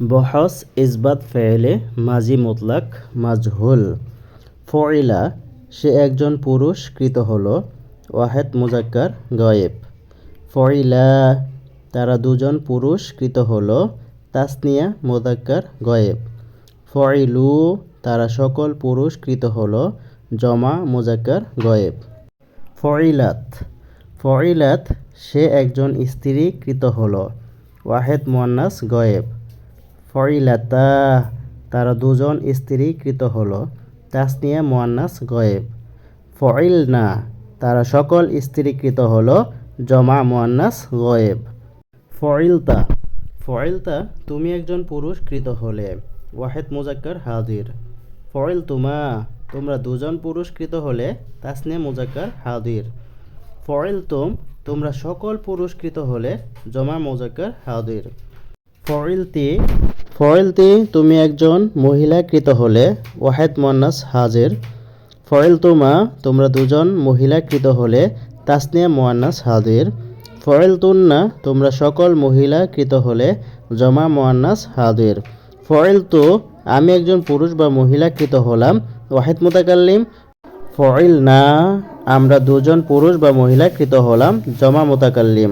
বহস ইসবাত ফেলে মাজি মুতলাক মাজহুল। ফইলা, সে একজন পুরুষ, কৃত হল ওয়াহেদ মুজাক্কার গয়েব। ফইলা, তারা দুজন পুরুষ, কৃত হল তাসনিয়া মোজাক্কার গয়েব। ফইলু, তারা সকল পুরুষ, কৃত হল জমা মুজাক্কার গয়েব। ফইলাত ফইলাত, সে একজন স্ত্রী, কৃত হল ওয়াহেদ মুয়ান্নাস গয়েব। ফইলাতা তারা দুজন স্ত্রী কৃত হল তাসনিয়া মুয়ান্নাস গয়েব। ফইলনা তারা সকল স্ত্রীকৃত হল, জমা মুয়ান্নাস গয়েব। ফইলতা ফইলতা তুমি একজন পুরুষ কৃত হলে, ওয়াহেদ মুজাক্কার হাজির। ফইল তুমা তোমরা দুজন পুরুষ কৃত হলে তাসনিয়া মুজাক্কার হাজির। ফইল তুম তোমরা সকল পুরস্কৃত হলে, জমা মুজাক্কার হাজির। ফইলতি ফইলতি তুমি একজন মহিলা কৃত হলে, ওয়াহেদ মোয়ান্নাস হাজির। ফয়েল তুমা তোমরা দুজন মহিলা কৃত হলে, তাসনিয়া মোয়ান্নাস হাজির। ফয়েল তুন্না তোমরা সকল মহিলা কৃত হলে, জমা মোয়ান্নাস হাজির। ফয়েল তু আমি একজন পুরুষ বা মহিলা কৃত হলাম, ওয়াহেদ মুতাকাল্লিম। ফয়েল না আমরা দুজন পুরুষ বা মহিলা কৃত হলাম, জমা মুতাকাল্লিম।